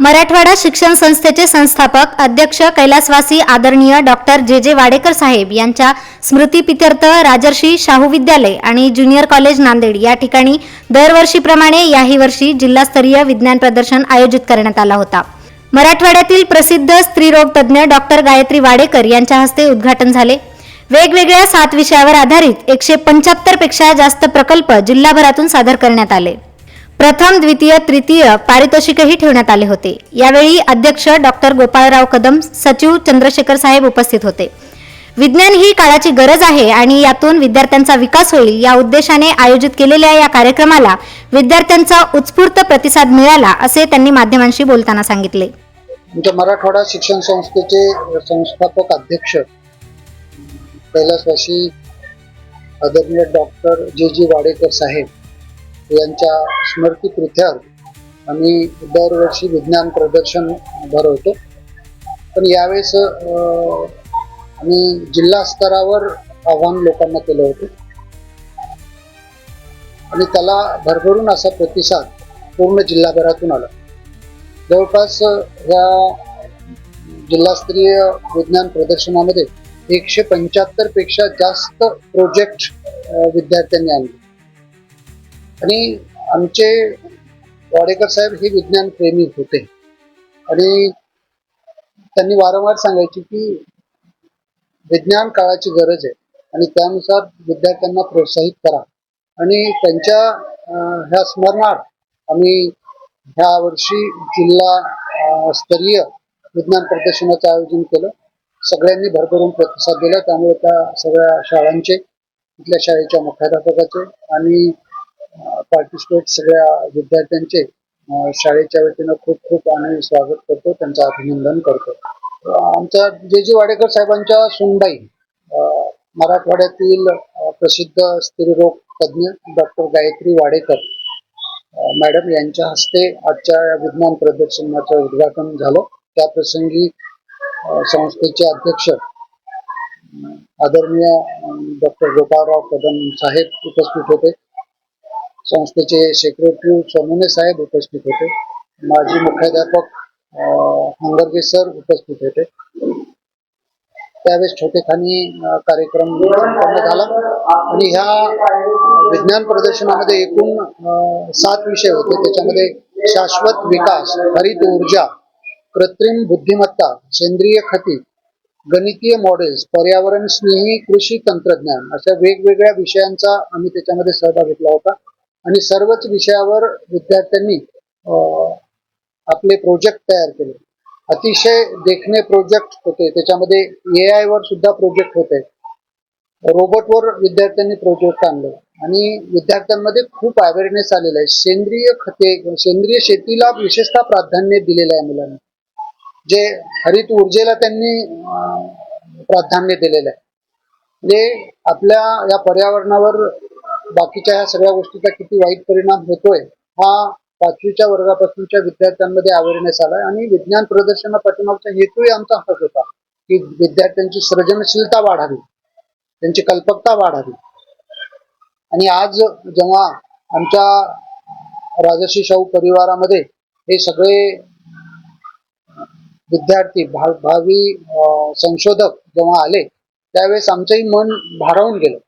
मराठवाडा शिक्षण संस्थेचे संस्थापक अध्यक्ष कैलासवासी आदरणीय डॉक्टर जे जे वाडेकर साहेब यांच्या स्मृतीपित्यर्थ राजर्षी शाहू विद्यालय आणि ज्युनियर कॉलेज नांदेड या ठिकाणी दरवर्षीप्रमाणे याही वर्षी जिल्हास्तरीय विज्ञान प्रदर्शन आयोजित करण्यात आला होता. मराठवाड्यातील प्रसिद्ध स्त्रीरोग तज्ज्ञ डॉक्टर गायत्री वाडेकर यांच्या हस्ते उद्घाटन झाले. वेगवेगळ्या सात विषयावर आधारित एकशे पंच्याहत्तरपेक्षा जास्त प्रकल्प जिल्हाभरातून सादर करण्यात आले. प्रथम द्वितीय तृतीय पारितोषिकही ठेवण्यात आले होते. यावेळी अध्यक्ष डॉक्टर गोपाळराव कदम सचिव चंद्रशेखर साहेब उपस्थित होते. विज्ञान ही काळाची गरज आहे आणि यातून विद्यार्थ्यांचा विकास होईल या उद्देशाने आयोजित केलेल्या या कार्यक्रमाला विद्यार्थ्यांचा उत्स्फूर्त प्रतिसाद मिळाला असे त्यांनी माध्यमांशी बोलताना सांगितले. मराठवाडा शिक्षण संस्थेचे संस्थापक अध्यक्ष कैलासवासी आदरणीय डॉक्टर जे जी वाडेकर साहेब यांच्या स्मृतीप्रित्यार्थ आम्ही दरवर्षी विज्ञान प्रदर्शन भरवतो. पण यावेळेस आम्ही जिल्हा स्तरावर आव्हान लोकांना केलं होतं. आणि त्याला भरभरून असा प्रतिसाद पूर्ण जिल्हाभरातून आला. जवळपास या जिल्हास्तरीय विज्ञान प्रदर्शनामध्ये एकशे पंच्याहत्तरपेक्षा जास्त प्रोजेक्ट विद्यार्थ्यांनी आणले. आणि आमचे वाडेकर साहेब हे विज्ञान प्रेमी होते. आणि त्यांनी वारंवार सांगायचे की विज्ञान काळाची गरज आहे आणि त्यानुसार विद्यार्थ्यांना प्रोत्साहित करा. आणि त्यांच्या ह्या स्मरणार्थ आम्ही ह्या वर्षी जिल्हा स्तरीय विज्ञान प्रदर्शनाचं आयोजन केलं. सगळ्यांनी भरभरून प्रतिसाद दिला. त्यामुळे त्या सगळ्या शाळांचे तिथल्या शाळेच्या मुख्याध्यापकाचे आणि पार्टिसिपेट सगळ्या विद्यार्थ्यांचे शाळेच्या वतीनं खूप खूप आम्ही स्वागत करतो त्यांचं अभिनंदन करतो. आमच्या जे जे वाडेकर साहेबांच्या सुनबाई मराठवाड्यातील प्रसिद्ध स्त्रीरोग तज्ज्ञ डॉक्टर गायत्री वाडेकर मॅडम यांच्या हस्ते आजच्या या विज्ञान प्रदर्शनाचं उद्घाटन झालं. त्या प्रसंगी संस्थेचे अध्यक्ष आदरणीय डॉक्टर गोपाळराव कदम साहेब उपस्थित होते. संस्थेचे सेक्रेटरी सोनवणे साहेब उपस्थित होते. माजी मुख्याध्यापक हंगरगे सर उपस्थित होते. त्यावेळेस छोटेखानी कार्यक्रम संपन्न झाला. आणि ह्या विज्ञान प्रदर्शनामध्ये एकूण सात विषय होते. त्याच्यामध्ये शाश्वत विकास हरित ऊर्जा कृत्रिम बुद्धिमत्ता सेंद्रिय खती गणितीय मॉडेल्स पर्यावरण स्नेही कृषी तंत्रज्ञान अशा वेगवेगळ्या विषयांचा आम्ही त्याच्यामध्ये सहभाग घेतला होता. आणि सर्वच विषयावर विद्यार्थ्यांनी आपले प्रोजेक्ट तयार केले. अतिशय देखणे प्रोजेक्ट होते. त्याच्यामध्ये ए आय वर सुद्धा प्रोजेक्ट होते. रोबोटवर विद्यार्थ्यांनी प्रोजेक्ट आणले. आणि विद्यार्थ्यांमध्ये खूप अवेअरनेस आलेला आहे. सेंद्रिय खते सेंद्रिय शेतीला विशेषतः प्राधान्य दिलेलं आहे मुलांनी. जे हरित ऊर्जेला त्यांनी प्राधान्य दिलेलं आहे. म्हणजे आपल्या या पर्यावरणावर बाकीच्या ह्या सगळ्या गोष्टीचा किती वाईट परिणाम होतोय हा पाचवीच्या वर्गापासूनच्या विद्यार्थ्यांमध्ये अवेअरनेस आलाय. आणि विज्ञान प्रदर्शना पाठीमागचा हेतूही आमचा हाच होता की विद्यार्थ्यांची सृजनशीलता वाढावी त्यांची कल्पकता वाढावी. आणि आज जेव्हा आमच्या राजर्षी शाहू परिवारामध्ये हे सगळे विद्यार्थी भा भावी संशोधक जेव्हा आले त्यावेळेस आमचंही मन भारावून गेलं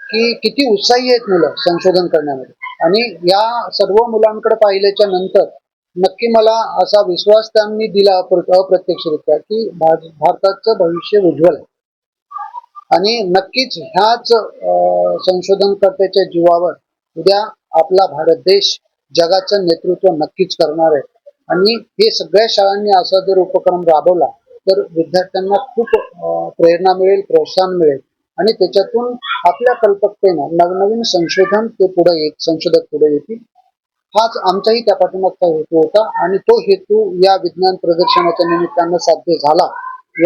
की किती उत्साही आहेत मुलं संशोधन करण्यामध्ये. आणि या सर्व मुलांकडे पाहिल्याच्या नंतर नक्की मला असा विश्वास त्यांनी दिला अप्रत्यक्षरित्या की भारताचं भविष्य उज्ज्वल आहे. आणि नक्कीच ह्याच अं, संशोधनकर्त्याच्या जीवावर उद्या आपला भारत देश जगाचं नेतृत्व नक्कीच करणार आहे. आणि हे सगळ्या शाळांनी असा जर उपक्रम राबवला तर विद्यार्थ्यांना खूप प्रेरणा मिळेल प्रोत्साहन मिळेल. आणि त्याच्यातून आपल्या कल्पकतेनं नवनवीन संशोधन ते पुढे येत संशोधक पुढे येतील. हाच आमचाही त्या पाठिंबाचा हेतू होता आणि तो हेतू या विज्ञान प्रदर्शनाच्या निमित्तानं साध्य झाला.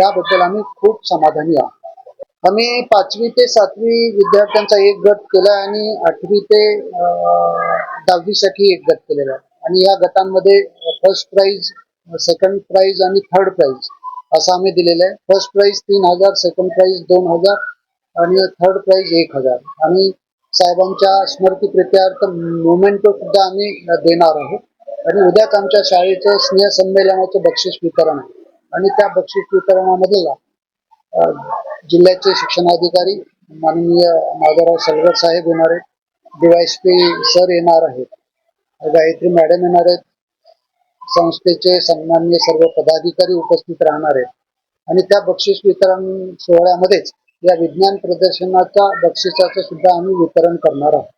याबद्दल आम्ही खूप समाधानी आहोत. आम्ही पाचवी ते सातवी विद्यार्थ्यांचा एक गट केला आणि आठवी ते अं, दहावीसाठी एक गट केलेला आहे. आणि या गटांमध्ये फर्स्ट प्राइज सेकंड प्राइज आणि थर्ड प्राइज असं आम्ही दिलेलं आहे. फर्स्ट प्राइज तीन हजार सेकंड प्राइज दोन हजार आणि थर्ड प्राइज एक हजार. आणि साहेबांच्या स्मृतीप्रित्यार्थ मोमेंटो सुद्धा आम्ही देणार आहोत. आणि उद्याच आमच्या शाळेचं स्नेह संमेलनाचं बक्षीस वितरण आहे. आणि त्या बक्षीस वितरणामध्ये जिल्ह्याचे शिक्षणाधिकारी माननीय माधवराव सलगर साहेब येणार आहेत. डीवायसपी सर येणार आहेत. गायत्री मॅडम येणार आहेत. संस्थेचे सन्माननीय सर्व पदाधिकारी उपस्थित राहणार आहेत. आणि त्या बक्षीस वितरण सोहळ्यामध्येच या विज्ञान प्रदर्शनाच्या बक्षिसाचं सुद्धा आम्ही वितरण करणार आहोत.